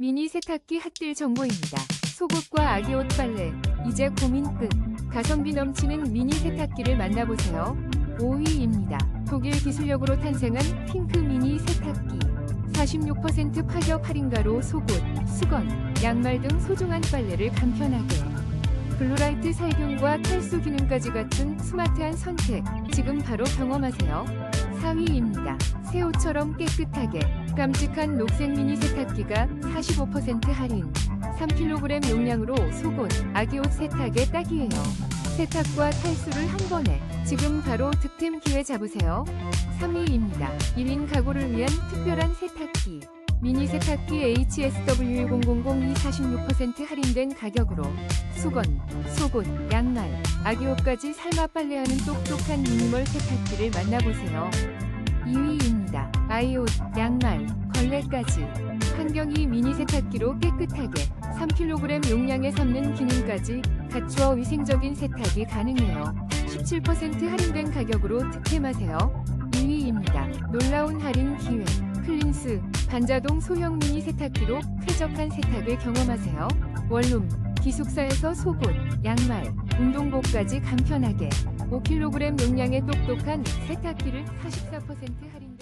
미니 세탁기 핫딜 정보입니다. 속옷과 아기 옷 빨래, 이제 고민 끝. 가성비 넘치는 미니 세탁기를 만나보세요. 5위입니다. 독일 기술력으로 탄생한 핑크 미니 세탁기. 46% 파격 할인가로 속옷, 수건, 양말 등 소중한 빨래를 간편하게. 블루라이트 살균과 탈수 기능까지 갖춘 스마트한 선택. 지금 바로 경험하세요. 4위입니다. 새 옷처럼 깨끗하게 깜찍한 녹색 미니 세탁기가 45% 할인 3kg 용량으로 속옷, 아기 옷 세탁에 딱이에요. 세탁과 탈수를 한 번에 지금 바로 득템 기회 잡으세요. 3위입니다. 1인 가구를 위한 특별한 세탁기 미니 세탁기 HSW1002 46% 할인된 가격으로 수건, 속옷, 양말, 아기 옷까지 삶아 빨래하는 똑똑한 미니멀 세탁기를 만나보세요. 2위입니다. 아이옷, 양말, 걸레까지 환경이 미니 세탁기로 깨끗하게 3kg 용량에 섭는 기능까지 갖추어 위생적인 세탁이 가능해요. 17% 할인된 가격으로 득템하세요. 2위입니다. 놀라운 할인 기회. 클린스, 반자동 소형 미니 세탁기로 쾌적한 세탁을 경험하세요. 원룸, 기숙사에서 속옷, 양말, 운동복까지 간편하게 5kg 용량의 똑똑한 세탁기를 44% 할인